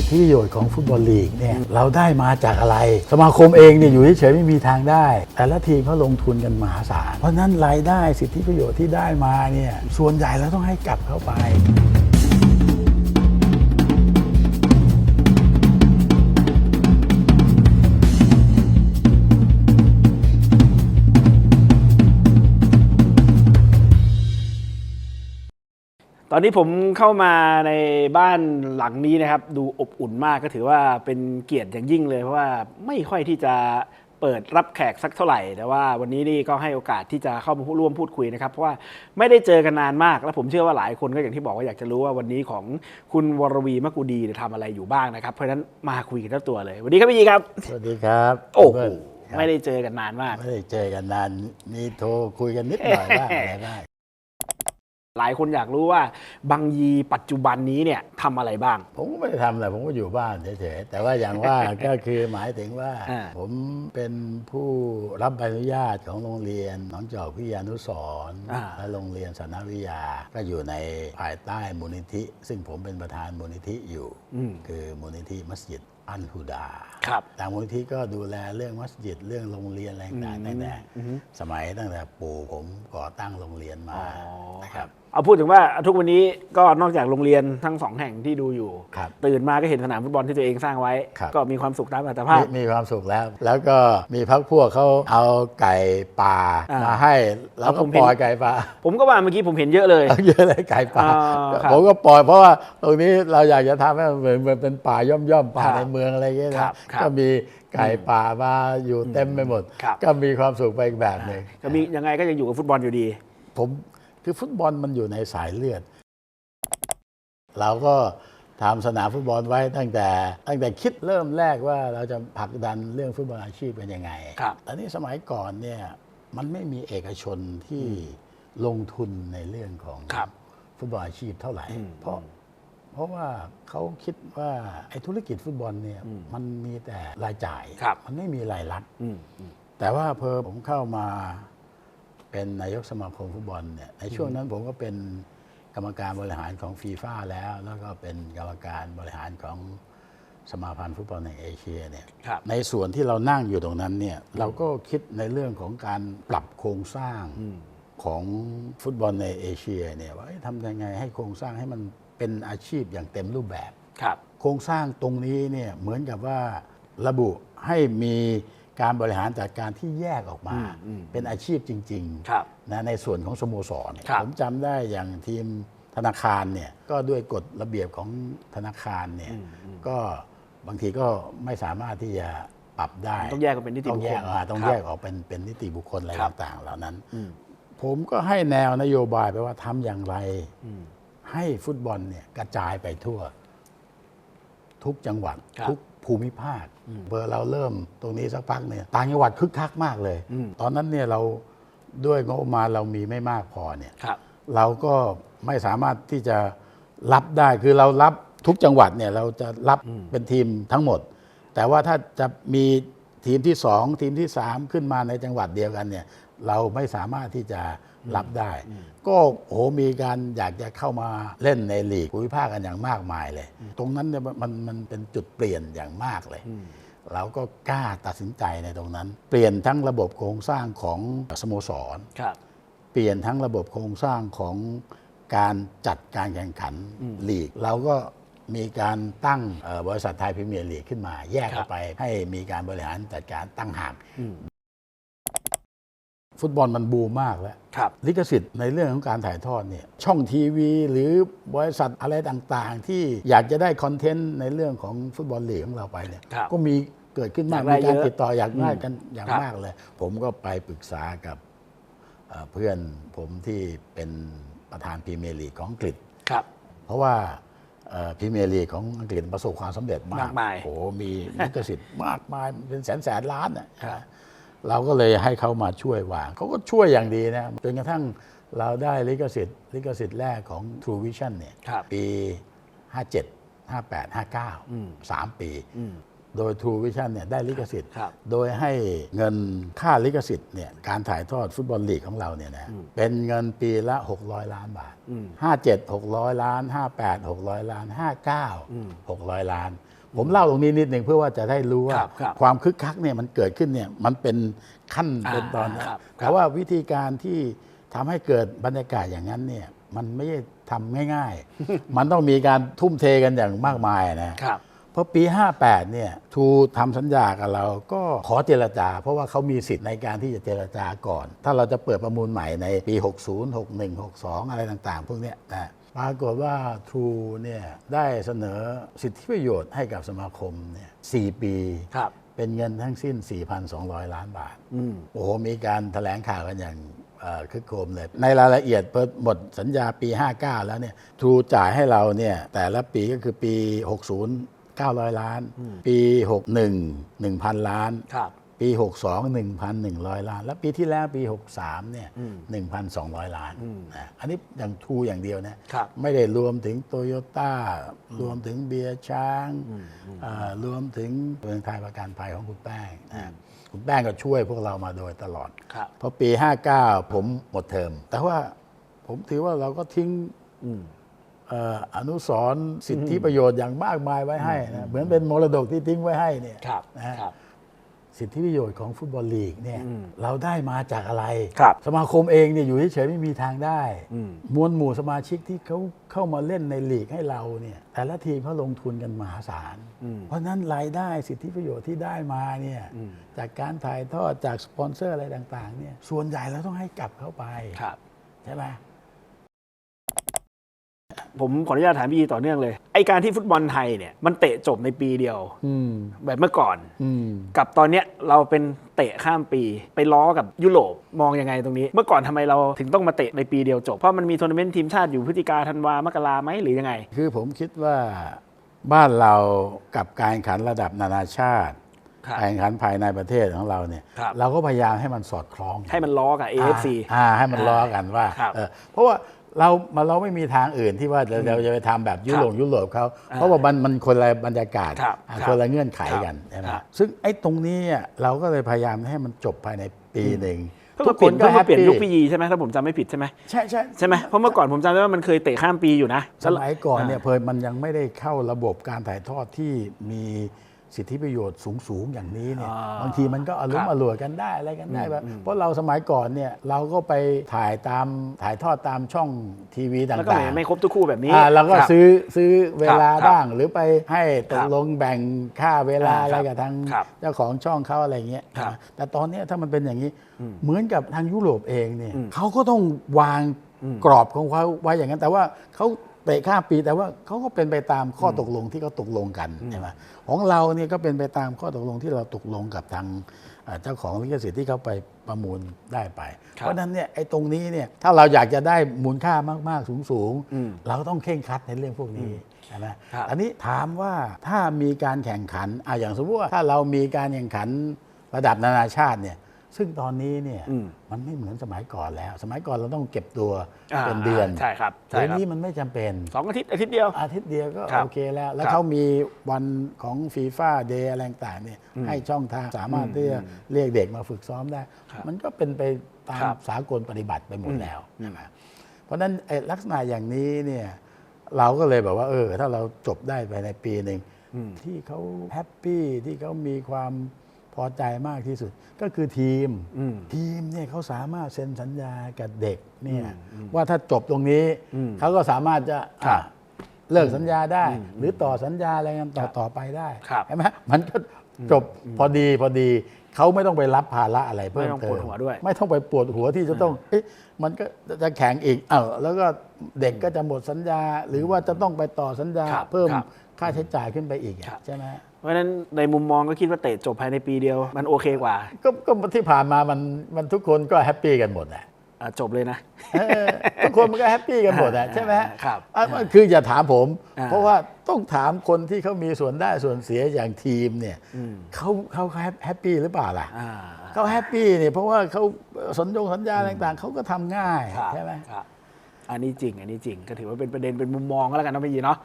สิทธิประโยชน์ของฟุตบอลลีกเนี่ยเราได้มาจากอะไร สมาคมเองเนี่ยอยู่เฉยๆไม่มีทางได้ แต่ละทีมเขาลงทุนกันมหาศาลเพราะฉะนั้นรายได้สิทธิประโยชน์ที่ได้มาเนี่ยส่วนใหญ่เราต้องให้กลับเข้าไป อนนี้ผมเข้ามาในบ้านหลังนี้นะครับ ดูอบอุ่นมากก็ถือว่าเป็นเกียรติอย่างยิ่งเลยเพราะว่าไม่ค่อยที่จะเปิดรับแขกสักเท่าไหร่ แต่ว่าวันนี้นี่ก็ให้โอกาสที่จะเข้ามาร่วมพูดคุยนะครับเพราะว่าไม่ได้เจอกันนานมาก แล้วผมเชื่อว่าหลายคนก็อย่างที่บอกว่าอยากจะรู้ว่าวันนี้ของคุณวรวีมะกูดีเนี่ยทำอะไรอยู่บ้างนะครับเพราะฉะนั้นมาคุยกันเจ้าตัวเลยสวัสดีครับพี่ยีครับสวัสดีครับโอ้โหครับไม่ได้เจอกันนานมาก ไม่ได้เจอกันนานนี่โทรคุยกันนิดหน่อยบ้างอะไรบ้าง หลายคนอยากรู้ว่าบางยีปัจจุบันนี้เนี่ยทำอะไรบ้าง ผมก็ไม่ได้ทำอะไรผมก็อยู่บ้านเฉยๆแต่ว่าอย่างว่า ก็คือหมายถึงว่า อ่า ผมเป็นผู้รับใบอนุญาตของโรงเรียนหนองจอกวิทยานุสรณ์อ่า และโรงเรียนสนวิทยา ก็อยู่ในภายใต้มูลนิธิ ซึ่งผมเป็นประธานมูลนิธิอยู่อืมคือมูลนิธิมัสยิด อันฮูดาครับทางมูลนิธิก็ดูแลเรื่องมัสยิดเรื่องโรงเรียนอะไรต่างๆตั้งแต่สมัยตั้งแต่ปู่ผมก่อตั้งโรงเรียนมานะครับเอาพูดถึงว่าทุกวันนี้ก็นอกจากโรงเรียนทั้งสองแห่งที่ดูอยู่ครับตื่นมาก็เห็นสนามฟุตบอลที่ตัวเองสร้างไว้ครับก็มีความสุขตามอัตภาพมีมีความสุขแล้ว แล้วก็มีพักพวกเขาเอาไก่ป่าอ่ามมาให้แล้วก็ผมเห็ปนล่อยไก่ป่า ผมก็ว่าเมื่อกี้ผมเห็นเยอะเลยเยอะเลยไก่ป่าอ่าครับผมก็ปล่อยเพราะว่าตรงนี้เราอยากจะทำให้มันเหมือนเหมือนเป็นป่าย่อมย่อมๆป่าครับในเมืองอะไรอย่างเงี้ยครันะบครับก็มีไก่ป่ามาอยู่เต็มไปหมดครับก็มีความสุขไปอีกแบบหนึ่งก็มียังไงก็ยังอยู่กับฟุตบอลอยู่ดี ผมคือฟุตบอลมันอยู่ในสายเลือด เราก็ทำสนามฟุตบอลไว้ตั้งแต่ ตั้งแต่คิดเริ่มแรกว่าเราจะผลักดันเรื่องฟุตบอลอาชีพเป็นยังไงครับอันนี้สมัยก่อนเนี่ยมันไม่มีเอกชนที่ลงทุนในเรื่องของครับฟุตบอลอาชีพเท่าไหร่อืมเพราะ เพราะว่าเขาคิดว่าไอ้ธุรกิจฟุตบอลเนี่ยมันมีแต่รายจ่ายครับมันไม่มีรายรับอืมอืมแต่ว่าพอผมเข้ามาเป็นนายกสมาคมฟุตบอลเนี่ยในช่วงนั้นผมก็เป็นกรรมการบริหารของฟีฟ่าแล้ว แล้วก็เป็นกรรมการบริหารของสมาพันธ์ฟุตบอลในเอเชียเนี่ยครับในส่วนที่เรานั่งอยู่ตรงนั้นเนี่ยเราก็คิดในเรื่องของการปรับโครงสร้างของฟุตบอลในเอเชียเนี่ยว่าเอ๊ะทำยังไงให้โครงสร้างให้มัน เป็นอาชีพอย่างเต็มรูปแบบครับ โครงสร้างตรงนี้เนี่ยเหมือนกับว่าระบุให้มีการบริหารจัดการที่แยกออกมาอืมอืมเป็นอาชีพจริงครับๆนะในส่วนของสโมสรครับผมจำได้อย่างทีมธนาคารเนี่ยก็ด้วยกฎระเบียบของธนาคารเนี่ยก็บางทีก็ไม่สามารถที่จะปรับได้ ต้องแยกกันเป็นนิติต้องบุคแยคกลอ่าต้องครับแยกออกเป็นเป็นนิติบุคคลอะไรครับต่างๆ เหล่านั้นอืมผมก็ให้แนวนโยบายไปว่าทำอย่างไร ให้ฟุตบอลเนี่ยกระจายไปทั่ว ทุกจังหวัดครับทุกภูมิภาคเบอร์เราเริ่มตรงนี้สักพักเนี่ยต่างจังหวัดคึกคักมากเลยอืมตอนนั้นเนี่ยเราด้วยงบประมาณเรามีไม่มากพอเนี่ยครับเราก็ไม่สามารถที่จะรับได้คือเรารับทุกจังหวัดเนี่ยเราจะรับเป็นทีมทั้งหมด แต่ว่าถ้าจะมีทีมที่สองทีมที่สามขึ้นมาในจังหวัดเดียวกันเนี่ยเราไม่สามารถที่จะ รับได้ ก็โหมีการอยากจะเข้ามาเล่นในลีกภูมิภาคกันอย่างมากมายเลย ตรงนั้นเนี่ยมันมันเป็นจุดเปลี่ยนอย่างมากเลยเราก็กล้าตัดสินใจในตรงนั้น เปลี่ยนทั้งระบบโครงสร้างของสโมสรครับเปลี่ยนทั้งระบบโครงสร้างของการจัดการแข่งขันลีก เราก็มีการตั้งเอ่อบริษัทไทยพรีเมียร์ลีกขึ้นมา แยกครัอบอกไปให้มีการบริหารจัดการตั้งหาก ฟุตบอลมันบูมมากแล้วครับลิขสิทธิ์ในเรื่องของการถ่ายทอดเนี่ยช่องทีวี หรือบริษัทอะไรต่างๆ ที่อยากจะได้คอนเทนต์ในเรื่องของฟุตบอลลีกของเราไปเนี่ยครับก็มีเกิดขึ้นมากอยากได้มีการเยอะติดต่ออยากได้กันอย่างครับมากเลย ผมก็ไปปรึกษากับเอ่อเพื่อนผมที่เป็นประธานพรีเมียร์ลีกของอังกฤษครับ เพราะว่าพรีเมียร์ลีกของอังกฤษประสบความสำเร็จมากมากมายโอ้โหมีลิขสิทธิ์มากมายเป็นแสนแสนล้านน่ะ เราก็เลยให้เขามาช่วยวาง เขาก็ช่วยอย่างดีนะจนกระทั่งเราได้ลิขสิทธิ์ลิขสิทธิ์แรกของ True Vision เนี่ยครับปี 57 58 59 3 ปี โดย True Vision เนี่ยได้ลิขสิทธิ์ครับโดยให้เงินค่าลิขสิทธิ์เนี่ยการถ่ายทอดฟุตบอลลีกของเราเนี่ยนะเป็นเงินปีละ 600 ล้านบาท 57 600 ล้าน 58 600 ล้าน 59 600 ล้าน ผมเล่าตรงนี้นิดหนึ่งเพื่อว่าจะได้รู้ว่าครับครับความคึกคักเนี่ยมันเกิดขึ้นเนี่ยมันเป็นขั้นอ่าเป็นตอนเนี่ยครับ แต่ว่าวิธีการที่ทำให้เกิดบรรยากาศอย่างนั้นเนี่ยมันไม่ใช่ทำง่ายๆ มันต้องมีการทุ่มเทกันอย่างมากมายนะ ครับ เพราะปี 58 เนี่ยทูทำสัญญากับเราก็ขอเจรจา เพราะว่าเขามีสิทธิ์ในการที่จะเจรจาก่อน ถ้าเราจะเปิดประมูลใหม่ในปี 60 61 62 อะไรต่างๆ พวกเนี้ยนะ ปรากฏว่าทรูเนี่ยได้เสนอสิทธิประโยชน์ให้กับสมาคมเนี่ย4ปีครับเป็นเงินทั้งสิ้น 4,200 ล้านบาทโอ้โหมีการถแถลงข่าวกันอย่างเอ่อคึกโครมเลย ในรายละเอียดเปิดหมดสัญญาปี 59 แล้วเนี่ยทรูจ่ายให้เราเนี่ยแต่ละปีก็คือปี 60 900 ล้าน ปี 61 1,000 ล้านครับ ปี 62 1,100 ล้าน แล้วปีที่แล้วปี 63เนี่ย1,200 ล้านนะอันนี้อย่างทูอย่างเดียวนะครับไม่ได้รวมถึงโตโยต้ารวมถึงเบียร์ช้างเอ่อรวมถึงเมืองไทยประกันภัยของคุณแป้งนะคุณแป้งก็ช่วยพวกเรามาโดยตลอดครับพอปี 59 ผมหมดเทอม แต่ว่าผมถือว่าเราก็ทิ้งเอ่ออนุสรณ์สิทธิประโยชน์อย่างมากมายไว้ให้นะเหมือนเป็นมรดกที่ทิ้งไว้ให้เนี่ยครับนะฮะครับ สิทธิประโยชน์ของฟุตบอลลีกเนี่ยเราได้มาจากอะไร ครับสมาคมเองเนี่ยอยู่เฉยๆไม่มีทางได้อืมมวลหมู่สมาชิกที่เขาเข้ามาเล่นในลีกให้เราเนี่ยแต่ละทีมเขาลงทุนกันมหาศาล เพราะฉะนั้นรายได้สิทธิประโยชน์ที่ได้มาเนี่ยจากการถ่ายทอดจากสปอนเซอร์อะไรต่างๆเนี่ยส่วนใหญ่เราต้องให้กลับเข้าไปครับใช่ไหม ผมขออนุญาตถามพี่ต่อเนื่องเลย ไอการที่ฟุตบอลไทยเนี่ยมันเตะจบในปีเดียวอืมแบบเมื่อก่อนอืมกับตอนเนี้ยเราเป็นเตะข้ามปี ไปล้อกับยุโรปมองยังไงตรงนี้ เมื่อก่อนทำไมเราถึงต้องมาเตะในปีเดียวจบเพราะมันมีทัวร์นาเมนต์ทีมชาติอยู่พฤศจิกาธันวามกราไหมหรือยังไง คือผมคิดว่าบ้านเรากับการแข่งขันระดับนานาชาติครับการแข่งขันภายในประเทศของเราเนี่ยครับเราก็พยายามให้มันสอดคล้องกันให้มันล้อกับ AFC อ่าให้มันล้อกันว่าครับเออเพราะว่า เรามาเราไม่มีทางอื่นที่ว่าเราเราจะไปทำแบบยุโรปยุโรปเขาเพราะว่ามันมันคนละบรรยากาศครับอ่าครับคนละเงื่อนไขกันครับใช่ไหมครับซึ่งไอ้ตรงนี้อะเราก็เลยพยายามให้มันจบภายในปีหนึ่งเพิ่งมาเปลี่ยนก็เพิ่งมาเปลี่ยนแฮปปี้ยุคพี่ยีใช่ไหมถ้าผมจำไม่ผิดใช่ไหมใช่ใช่ใช่ไหมเพราะเมื่อก่อนผมจำได้ว่ามันเคยเตะข้ามปีอยู่นะสมัยก่อนเนี่ยเพลินมันยังไม่ได้เข้าระบบการถ่ายทอดที่มี สิทธิประโยชน์สูง ๆ อย่างนี้เนี่ยอ่าบางทีมันก็อารมครัณ์บอร่วยกันได้อะไรกันได้แบบเพราะเราสมัยก่อนเนี่ยเราก็ไปถ่ายตามถ่ายทอดตามช่องทีวีต่างๆแล้วก็ไม่ไม่ครบทุกคู่แบบนี้อ่าเราก็ครับซื้อซื้อเวลาครับบ้างหรือไปให้ตคกรับลงแบ่งค่าเวลาอ่าอะไรครับกับทางครับเจ้าของช่องเขาอะไรเงี้ยครับแต่ตอนเนี้ยถ้ามันเป็นอย่างนี้เหมือนกับทางยุโรปเองเนี่ยเขาก็ต้องวางกรอบของเขาไว้อย่างนั้น แต่ว่าเขา เตะข้ามปีแต่ว่าเขาก็เป็นไปตามข้อตกลงที่เขาตกลงกันใช่ไหมของเราเนี่ยก็เป็นไปตามข้อตกลงที่เราตกลงกับทางเอ่อเจ้าของลิขสิทธิ์ที่เขาไปประมูลได้ไปครับเพราะฉะนั้นเนี่ยไอ้ตรงนี้เนี่ยถ้าเราอยากจะได้มูลค่ามากๆสูงๆ เราก็ต้องเข่งครัดในเรื่องพวกนี้ใช่ไหมครับอันนี้ถามว่าถ้ามีการแข่งขันอะอย่างสมมติว่าถ้าเรามีการแข่งขันระดับนานาชาติเนี่ย ซึ่งตอนนี้เนี่ยอืมมันไม่เหมือนสมัยก่อนแล้ว สมัยก่อนเราต้องเก็บตัวาเป็นเดือนใช่ครับใช่เดี๋ยวครับนี้มันไม่จำเป็นสองอาทิตย์อาทิตย์เดียว อาทิตย์เดียวก็ครับโอเคแล้ว แล้วครับเขามีวันของฟีฟ่าเดย์อะไรต่างๆเนี่ยให้ช่องทางสามารถที่จะเรียกเด็กมาฝึกซ้อมได้ครับมันก็เป็นไปตามครับสากลปฏิบัติไปหมดแล้วใช่ไหมเพราะฉะนั้นไอ้ลักษณะอย่างนี้เนี่ยเราก็เลยแบบว่าเออ ถ้าเราจบได้ภายในปีหนึ่งที่เขาแฮปปี้ที่เขามีความ พอใจมากที่สุด ก็คือทีมอืมทีมเนี่ยเขาสามารถเซ็นสัญญากับเด็กเนี่ยว่าถ้าจบตรงนี้เขาก็สามารถจะครับอะเลิกสัญญาได้ หรือต่อสัญญาอะไรกันต่อต่อไปได้ครับใช่ไหมมันก็จบพอดีพอดีเขาไม่ต้องไปรับภาระอะไรเพิ่มไม่ต้องเติปวมดหัวด้วยไม่ต้องไปปวดหัวที่จะต้องเอ๊ะมันก็จะแข่งอีกอ้าวแล้วก็เด็กก็จะหมดสัญญา หรือว่าจะต้องไปต่อสัญญาครับเพิ่มครับค่าใช้จ่ายขึ้นไปอีกอะครับใช่ไหม เพราะฉะนั้นในมุมมองก็คิดว่าเตะจบภายในปีเดียว มันโอเคกว่า ก็ก็ที่ผ่านมามันมันทุกคนก็แฮปปี้กันหมดแหละอะจบเลยนะเออทุกคนมันก็แฮปปี้กันหมดอะใช่ไหมครับ อะคืออย่าถามผม อ่า เพราะว่าต้องถามคนที่เขามีส่วนได้ส่วนเสียอย่างทีมเนี่ยเขาเขาแฮปปี้หรือเปล่าล่ะ อ่า เขาแฮปปี้เนี่ยเพราะว่าเขาสัญญงสัญญาอะไรต่างๆเขาก็ทำง่ายครับใช่ไหม ครับอันนี้จริง อันนี้จริง ก็ถือว่าเป็นประเด็นเป็นมุมมองก็แล้วกันนะพี่ยีเนาะ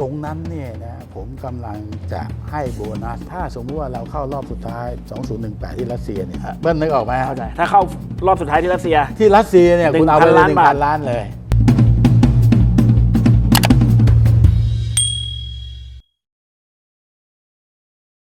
ตรงนั้นเนี่ยนะผมกำลังจะให้โบนัส ถ้าสมมติว่าเราเข้ารอบสุดท้าย 2018 ที่รัสเซียเนี่ยเบิ้ลนึกออกไหมฮะเข้าใจถ้าเข้ารอบสุดท้ายที่รัสเซีย ที่รัสเซียเนี่ยคุณเอาไปเลยหนึ่ง1,000พันล้านเลย